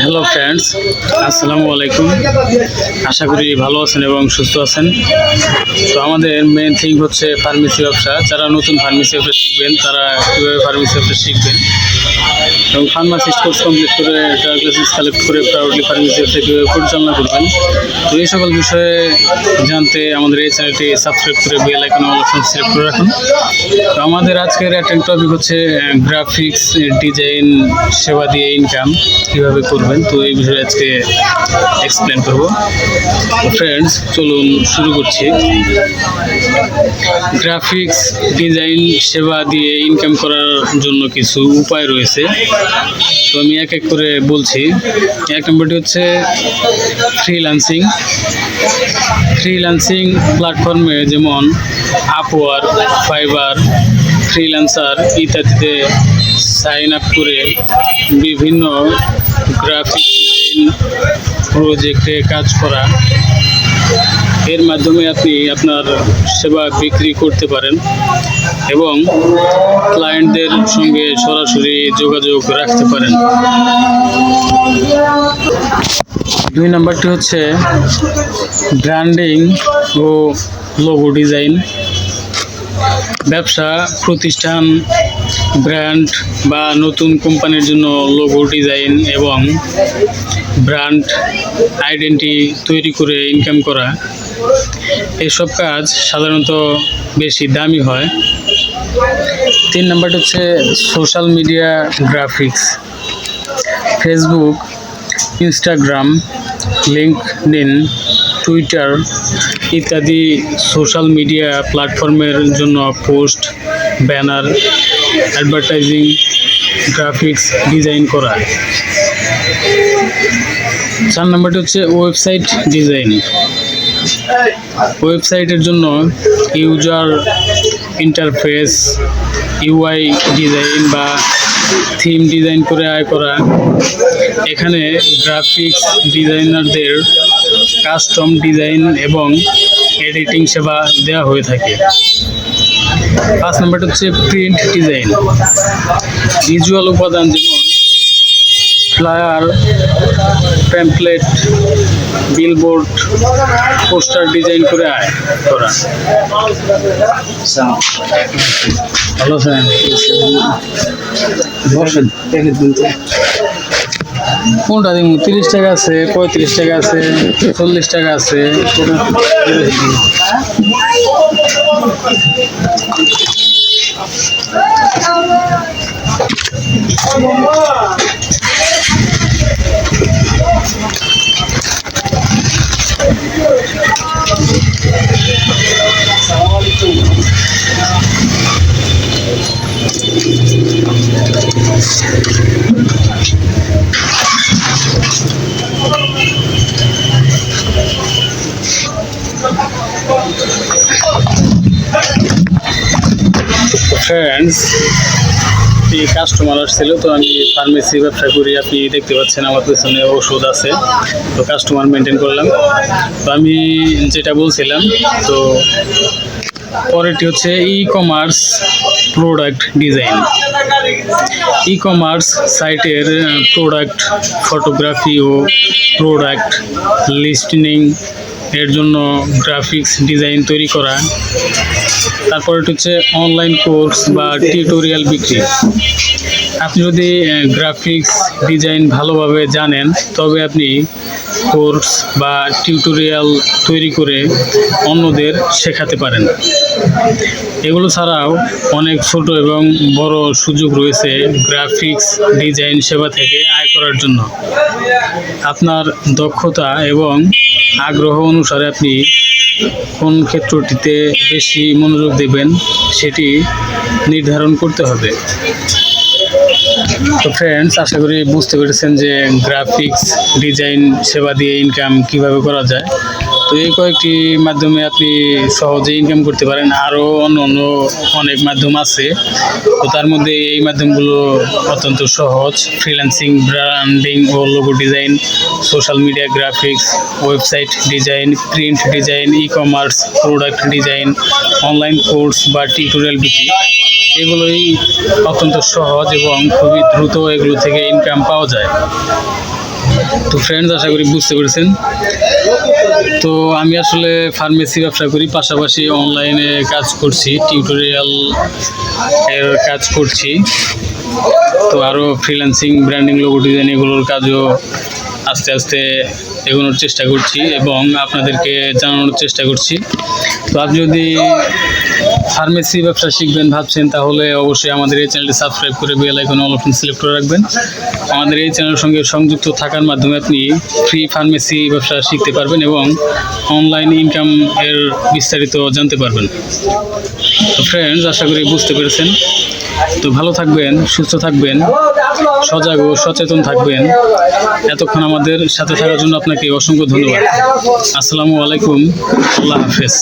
Hello friends আসসালামু আলাইকুম আশা করি ভালো আছেন এবং সুস্থ আছেন। তো আমাদের মেন থিং হচ্ছে ফার্মেসি ব্যবসা। যারা নতুন ফার্মেসি ব্যবসা শিখবেন, তারা কীভাবে ফার্মেসি ব্যবসা শিখবেন? এবং ফার্মাসিস্ট কোর্স কমপ্লিট করে ড্রাগ লাইসেন্স কালেক্ট করে প্রাউডলি ফার্মেসি কীভাবে পরিচালনা করবেন। তো এই সকল বিষয়ে জানতে আমাদের এই চ্যানেলটি সাবস্ক্রাইব করে bell icon all option select করে রাখুন। তো আমাদের আজকের একটা টপিক হচ্ছে গ্রাফিক্স ডিজাইন সেবা দিয়ে ইনকাম কীভাবে করবেন? তো এই বিষয়ে আজকে এক্সপ্লেন করব। ফ্রেন্ডস চলুন শুরু করছি। গ্রাফিক্স ডিজাইন সেবা দিয়ে ইনকাম করার জন্য কিছু উপায় রয়েছে। তো আমি এক এক করে বলছি। এক নম্বরটি হচ্ছে ফ্রিল্যান্সিং ফ্রিল্যান্সিং প্ল্যাটফর্মে যেমন আপওয়ার ফাইবার ফ্রিল্যান্সার ইত্যাদিতে সাইন আপ করে বিভিন্ন গ্রাফিক প্রজেক্টে কাজ করা। এর মাধ্যমে আপনি আপনার সেবা বিক্রি করতে পারেন এবং ক্লায়েন্টদের সঙ্গে সরাসরি যোগাযোগ রাখতে পারেন। দুই নাম্বারটি হচ্ছে ব্র্যান্ডিং ও লোগো ডিজাইন ব্যবসা, প্রতিষ্ঠান ব্র্যান্ড বা নতুন কোম্পানির জন্য লোগো ডিজাইন এবং ব্র্যান্ড আইডেন্টি তৈরি করে ইনকাম করা। এসব কাজ সাধারণত বেশি দামি হয়। তিন নাম্বারটা হচ্ছে social media graphics. Facebook, Instagram LinkedIn Twitter ইত্যাদি সোশ্যাল মিডিয়া প্ল্যাটফর্মের জন্য post, banner, advertising, graphics design করা। চার নাম্বারটি হচ্ছে ওয়েবসাইট ডিজাইন। ওয়েবসাইটের জন্য ইউজার ইন্টারফেস, ইউআই ডিজাইন বা থিম ডিজাইন করে আয় করা। এখানে গ্রাফিক্স ডিজাইনারদের কাস্টম ডিজাইন এবং এডিটিং সেবা দেওয়া হয়ে থাকে। পাঁচ নম্বরটা হচ্ছে প্রিন্ট ডিজাইন। ভিজুয়াল উপাদান যেমন flyer pamphlet billboard poster design করে আয় করা ভালো স্যার কোনটা দিব তিরিশ টাকা আছে, পঁয়ত্রিশ টাকা আছে, চল্লিশ টাকা আছে ফ্রেন্ডস এই কাস্টমার আসছিল, তো আমি ফার্মেসি ব্যবসা করি, আপনি দেখতে পাচ্ছেন আমার পেছনে ওষুধ আছে, তো কাস্টমার মেনটেন করলাম। তো আমি যেটা বলছিলাম, তো পরেরটি হচ্ছে e commerce product design e commerce সাইটের প্রোডাক্ট ফটোগ্রাফি ও প্রোডাক্ট লিস্টিনিং এর জন্য গ্রাফিক্স ডিজাইন তৈরি করা। তারপর হচ্ছে অনলাইন কোর্স বা টিউটোরিয়াল বিক্রি। আপনি যদি গ্রাফিক্স ডিজাইন ভালোভাবে জানেন, তবে আপনি কোর্স বা টিউটোরিয়াল তৈরি করে অন্যদের শেখাতে পারেন। এগুলো ছাড়াও অনেক ছোট এবং বড় সুযোগ রয়েছে গ্রাফিক্স ডিজাইন সেবা থেকে আয় করার জন্য। আপনার দক্ষতা এবং আগ্রহ অনুসারে আপনি কোন ক্ষেত্রটিতে বেশি মনোযোগ দেবেন সেটি নির্ধারণ করতে হবে। তো ফ্রেন্ডস আশা করি বুঝতে পেরেছেন যে গ্রাফিক্স ডিজাইন সেবা দিয়ে ইনকাম কীভাবে করা যায়। তো এই কয়েকটি মাধ্যমে আপনি সহজে ইনকাম করতে পারেন। আরও অন্য অন্য অনেক মাধ্যম আছে। তো তার মধ্যে এই মাধ্যমগুলো অত্যন্ত সহজ। ফ্রিল্যান্সিং ব্র্যান্ডিং ও logo design social media graphics website design print design e-commerce product design online course বা টিউটোরিয়াল বিক্রি এগুলোই অত্যন্ত সহজ এবং খুবই দ্রুত এগুলো থেকে ইনকাম পাওয়া যায়। তো ফ্রেন্ডস আশা করি বুঝতে পেরেছেন। তো আমি আসলে ফার্মেসি ব্যবসা করি, পাশাপাশি অনলাইনে কাজ করছি টিউটোরিয়াল এর কাজ করছি। তো আরও ফ্রিল্যান্সিং ব্র্যান্ডিং লোগো ডিজাইন এগুলোর কাজও আস্তে আস্তে এগোনোর চেষ্টা করছি এবং আপনাদেরকে জানানোর চেষ্টা করছি। তো আপনি যদি ফার্মেসি ব্যবসা শিখবেন ভাবছেন, তাহলে অবশ্যই আমাদের এই চ্যানেলটি সাবস্ক্রাইব করে bell icon all option select করে রাখবেন। আমাদের এই চ্যানেলের সঙ্গে সংযুক্ত থাকার মাধ্যমে আপনি ফ্রি ফার্মেসি ব্যবসা শিখতে পারবেন এবং অনলাইন ইনকাম এর বিস্তারিত জানতে পারবেন। তো ফ্রেন্ডস আশা করি বুঝতে পেরেছেন। তো ভালো থাকবেন, সুস্থ থাকবেন, সজাগ ও সচেতন থাকবেন। এতক্ষণ আমাদের সাথে থাকার জন্য আপনাকে অসংখ্য ধন্যবাদ। আসসালামু আলাইকুম, আল্লাহ হাফেজ।